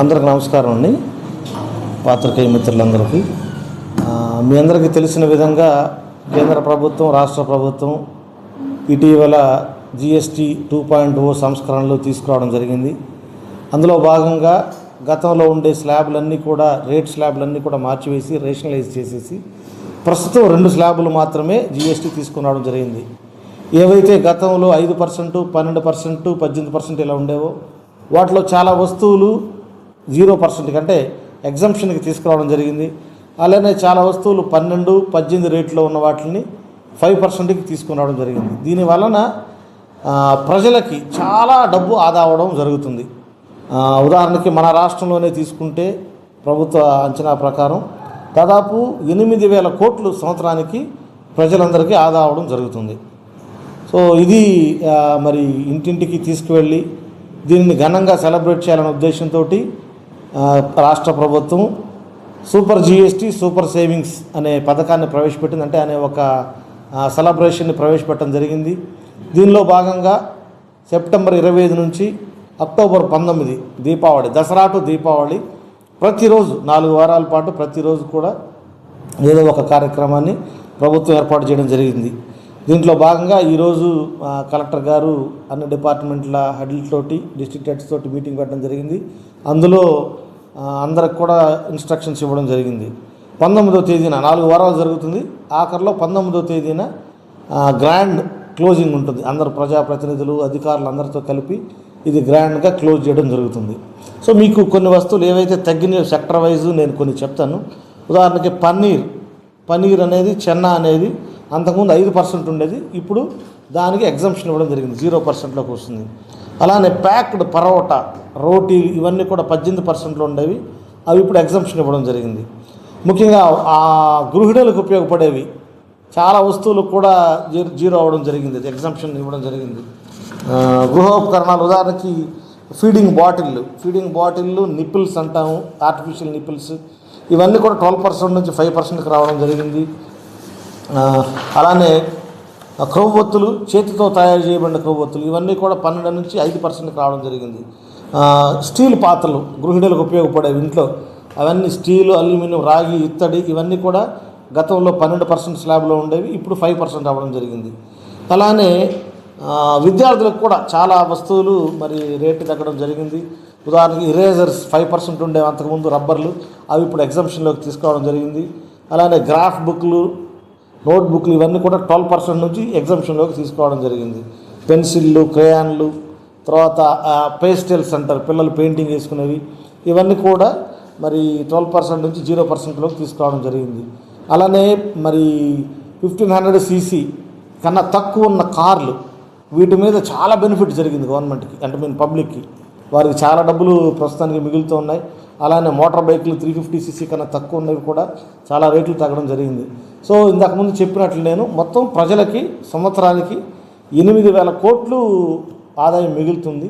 అందరికి నమస్కారం అండి. పాత్రికేయ మిత్రులందరికీ. మీ అందరికీ తెలిసిన విధంగా కేంద్ర ప్రభుత్వం రాష్ట్ర ప్రభుత్వం ఇటీవల జిఎస్టీ టూ పాయింట్ ఓ సంస్కరణలు తీసుకురావడం జరిగింది. అందులో భాగంగా గతంలో ఉండే స్లాబ్లన్నీ కూడా రేట్ స్లాబ్లన్నీ కూడా మార్చివేసి రేషనలైజ్ చేసేసి ప్రస్తుతం రెండు స్లాబులు మాత్రమే జిఎస్టీ తీసుకురావడం జరిగింది. ఏవైతే గతంలో ఐదు పర్సెంట్ పన్నెండు పర్సెంట్ పద్దెనిమిది పర్సెంట్ ఇలా ఉండేవో వాటిలో చాలా వస్తువులు జీరో పర్సెంట్ కంటే ఎగ్జంప్షన్కి తీసుకురావడం జరిగింది. అలానే చాలా వస్తువులు పన్నెండు పద్దెనిమిది రేట్లో ఉన్న వాటిని ఫైవ్ పర్సెంట్కి తీసుకురావడం జరిగింది. దీని వలన ప్రజలకి చాలా డబ్బు ఆదా అవడం జరుగుతుంది. ఉదాహరణకి మన రాష్ట్రంలోనే తీసుకుంటే ప్రభుత్వ అంచనా ప్రకారం దాదాపు ఎనిమిది వేల కోట్లు సంవత్సరానికి ప్రజలందరికీ ఆదా అవడం జరుగుతుంది. సో ఇది మరి ఇంటింటికి తీసుకువెళ్ళి దీనిని ఘనంగా సెలబ్రేట్ చేయాలనే ఉద్దేశంతో రాష్ట్ర ప్రభుత్వం సూపర్ జిఎస్టీ సూపర్ సేవింగ్స్ అనే పథకాన్ని ప్రవేశపెట్టింది. అంటే అనే ఒక సెలబ్రేషన్ని ప్రవేశపెట్టడం జరిగింది. దీనిలో భాగంగా సెప్టెంబర్ ఇరవై ఐదు నుంచి అక్టోబర్ పంతొమ్మిది దీపావళి దసరా టు దీపావళి ప్రతిరోజు నాలుగు వారాల పాటు ప్రతిరోజు కూడా ఏదో ఒక కార్యక్రమాన్ని ప్రభుత్వం ఏర్పాటు చేయడం జరిగింది. దీంట్లో భాగంగా ఈరోజు కలెక్టర్ గారు అన్ని డిపార్ట్మెంట్ల హెడ్లతోటి డిస్ట్రిక్ట్ హెడ్స్ తోటి మీటింగ్ పెట్టడం జరిగింది. అందులో అందరికి కూడా ఇన్స్ట్రక్షన్స్ ఇవ్వడం జరిగింది. పంతొమ్మిదో తేదీన నాలుగు వారాలు జరుగుతుంది. ఆఖరిలో పంతొమ్మిదో తేదీన గ్రాండ్ క్లోజింగ్ ఉంటుంది. అందరు ప్రజాప్రతినిధులు అధికారులు అందరితో కలిపి ఇది గ్రాండ్గా క్లోజ్ చేయడం జరుగుతుంది. సో మీకు కొన్ని వస్తువులు ఏవైతే తగ్గిన సెక్టర్ వైజ్ నేను కొన్ని చెప్తాను. ఉదాహరణకి పన్నీర్. పన్నీర్ అనేది చెన్న అనేది అంతకుముందు ఐదు పర్సెంట్ ఉండేది ఇప్పుడు దానికి ఎగ్జంప్షన్ ఇవ్వడం జరిగింది జీరో పర్సెంట్లోకి వస్తుంది. అలానే ప్యాక్డ్ పరోటా రోటీలు ఇవన్నీ కూడా పద్దెనిమిది పర్సెంట్లో ఉండేవి అవి ఇప్పుడు ఎగ్జంప్షన్ ఇవ్వడం జరిగింది. ముఖ్యంగా ఆ గృహిణులకు ఉపయోగపడేవి చాలా వస్తువులు కూడా జీరో అవ్వడం జరిగింది ఎగ్జంప్షన్ ఇవ్వడం జరిగింది. గృహోపకరణాలు ఉదాహరణకి ఫీడింగ్ బాటిళ్ళు ఫీడింగ్ బాటిల్లు నిపిల్స్ అంటాము ఆర్టిఫిషియల్ నిపిల్స్ ఇవన్నీ కూడా ట్వెల్వ్ పర్సెంట్ నుంచి ఫైవ్ పర్సెంట్కి రావడం జరిగింది. అలానే ఆ క్రొవ్వొత్తులు చేతితో తయారు చేయబడిన క్రొవ్వొత్తులు ఇవన్నీ కూడా పన్నెండు నుంచి ఐదు పర్సెంట్కి రావడం జరిగింది. స్టీల్ పాత్రలు గృహిణులకు ఉపయోగపడేవి ఇంట్లో. అవన్నీ స్టీలు అల్యూమినియం రాగి ఇత్తడి ఇవన్నీ కూడా గతంలో పన్నెండు పర్సెంట్ స్లాబ్లో ఉండేవి ఇప్పుడు ఫైవ్ పర్సెంట్ అవ్వడం జరిగింది. అలానే విద్యార్థులకు కూడా చాలా వస్తువులు మరి రేటు తగ్గడం జరిగింది. ఉదాహరణకి ఇరేజర్స్ ఫైవ్ పర్సెంట్ ఉండేవి అంతకుముందు రబ్బర్లు అవి ఇప్పుడు ఎగ్జామ్షన్లోకి తీసుకోవడం జరిగింది. అలానే గ్రాఫ్ బుక్లు నోట్బుక్లు ఇవన్నీ కూడా ట్వెల్వ్ పర్సెంట్ నుంచి ఎగ్జామ్షన్లోకి తీసుకోవడం జరిగింది. పెన్సిళ్ళు క్రేయాన్లు తర్వాత పేస్టల్స్ అంటారు పిల్లలు పెయింటింగ్ వేసుకునేవి. ఇవన్నీ కూడా మరి ట్వెల్వ్ పర్సెంట్ నుంచి జీరో పర్సెంట్లోకి తీసుకోవడం జరిగింది. అలానే మరి ఫిఫ్టీన్ హండ్రెడ్ సీసీ కన్నా తక్కువ ఉన్న కార్లు వీటి మీద చాలా బెనిఫిట్ జరిగింది గవర్నమెంట్కి అంటే మీన్ పబ్లిక్కి. వారికి చాలా డబ్బులు ప్రస్తుతానికి మిగులుతూ ఉన్నాయి. అలానే మోటార్ బైకులు త్రీ ఫిఫ్టీ సీసీ కన్నా తక్కువ ఉన్నవి కూడా చాలా రేట్లు తగ్గడం జరిగింది. సో ఇంతకుముందు చెప్పినట్లు నేను మొత్తం ప్రజలకి సంవత్సరానికి ఎనిమిది వేల కోట్లు ఆదాయం మిగులుతుంది.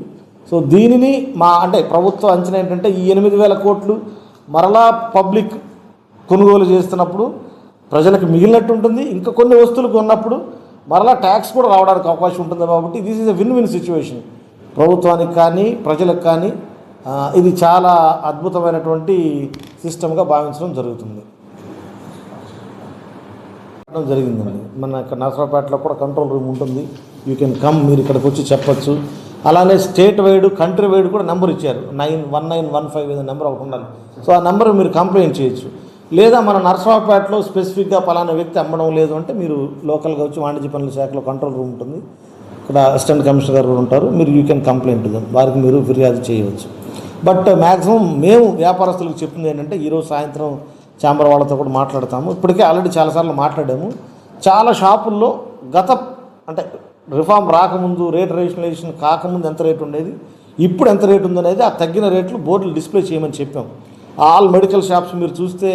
సో దీనిని మా అంటే ప్రభుత్వ అంచనా ఏంటంటే ఈ ఎనిమిది వేల కోట్లు మరలా పబ్లిక్ కొనుగోలు చేస్తున్నప్పుడు ప్రజలకు మిగిలినట్టు ఉంటుంది. ఇంకా కొన్ని వస్తువులు కొన్నప్పుడు మరలా ట్యాక్స్ కూడా రావడానికి అవకాశం ఉంటుంది కాబట్టి this is a win win situation ప్రభుత్వానికి కానీ ప్రజలకు కానీ ఇది చాలా అద్భుతమైనటువంటి సిస్టమ్గా భావించడం జరుగుతుంది. జరిగిందండి. మన ఇక్కడ నర్సరావుపేటలో కూడా కంట్రోల్ రూమ్ ఉంటుంది. యూ కెన్ కమ్ మీరు ఇక్కడికి వచ్చి చెప్పచ్చు. అలానే స్టేట్ వైడ్ కంట్రీ వైడ్ కూడా నెంబర్ ఇచ్చారు. Nine one nine one five ఏదో నెంబర్ ఒకటి ఉండాలి. సో ఆ నెంబర్ మీరు కంప్లైంట్ చేయొచ్చు. లేదా మన నర్సరావుపేటలో స్పెసిఫిక్గా పలానా వ్యక్తి అమ్మడం లేదు అంటే మీరు లోకల్గా వచ్చి వాణిజ్య పనుల శాఖలో కంట్రోల్ రూమ్ ఉంటుంది. ఇక్కడ అసిస్టెంట్ కమిషనర్ గారు ఉంటారు. మీరు యూ కెన్ కంప్లైంట్ వారికి మీరు ఫిర్యాదు చేయవచ్చు. బట్ మ్యాక్సిమం మేము వ్యాపారస్తులకు చెప్పింది ఏంటంటే ఈరోజు సాయంత్రం ఛాంబర్ వాళ్ళతో కూడా మాట్లాడతాము. ఇప్పటికే ఆల్రెడీ చాలాసార్లు మాట్లాడాము. చాలా షాపుల్లో గత అంటే రిఫార్మ్ రాకముందు రేట్ రేషనలైజేషన్ కాకముందు ఎంత రేటు ఉండేది ఇప్పుడు ఎంత రేటు ఉందనేది ఆ తగ్గిన రేట్లు బోర్డులు డిస్ప్లే చేయమని చెప్పాం. ఆల్ మెడికల్ షాప్స్ మీరు చూస్తే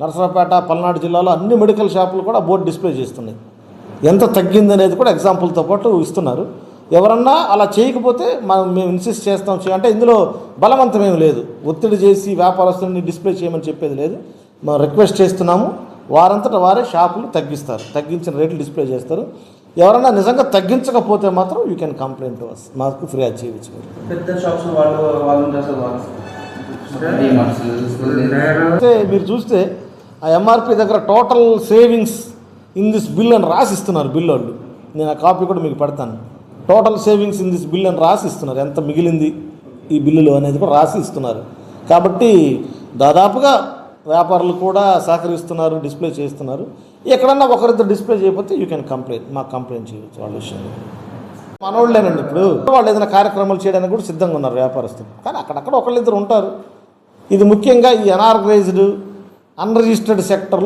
నరసరాపేట పల్నాడు జిల్లాలో అన్ని మెడికల్ షాపులు కూడా బోర్డు డిస్ప్లే చేస్తున్నాయి. ఎంత తగ్గిందనేది కూడా ఎగ్జాంపుల్తో పాటు ఇస్తున్నారు. ఎవరన్నా అలా చేయకపోతే మనం మేము ఇన్సిస్ట్ చేస్తాం చేయ- అంటే ఇందులో బలవంతమేమి లేదు. ఒత్తిడి చేసి వ్యాపారస్తుల్ని డిస్ప్లే చేయమని చెప్పేది లేదు. మనం రిక్వెస్ట్ చేస్తున్నాము. వారంతట వారే షాపులు తగ్గిస్తారు. తగ్గించిన రేట్లు డిస్ప్లే చేస్తారు. ఎవరైనా నిజంగా తగ్గించకపోతే మాత్రం you can complaint to us మాకు ఫిర్యాదు చేయవచ్చు. మీరు పెద్ద షాప్స్ వాళ్ళు వాళ్ళు చేస్తారు వాళ్ళు. డీమార్ట్స్ స్కూల్ అయితే మీరు చూస్తే ఆ ఎంఆర్పి దగ్గర total savings in this bill అని రాసి ఇస్తున్నారు బిల్ వాళ్ళు నేను ఆ కాపీ కూడా మీకు పెడతాను. Total savings in this bill అని రాసి ఇస్తున్నారు ఎంత మిగిలింది ఈ బిల్లులో అనేది కూడా రాసి ఇస్తున్నారు కాబట్టి దాదాపుగా వ్యాపారులు కూడా సహకరిస్తున్నారు డిస్ప్లే చేస్తున్నారు. ఎక్కడన్నా ఒకరిద్దరు డిస్ప్లే చేయకపోతే యూ కెన్ కంప్లైంట్ మాకు కంప్లైంట్ చేయవచ్చు వాళ్ళ విషయంలో. మనోళ్ళేనండి ఇప్పుడు. వాళ్ళు ఏదైనా కార్యక్రమాలు చేయడానికి కూడా సిద్ధంగా ఉన్నారు వ్యాపారస్తులు. కానీ అక్కడక్కడ ఒకళ్ళిద్దరు ఉంటారు. ఇది ముఖ్యంగా ఈ అనార్గనైజ్డ్ అన్రిజిస్టర్డ్ సెక్టర్లో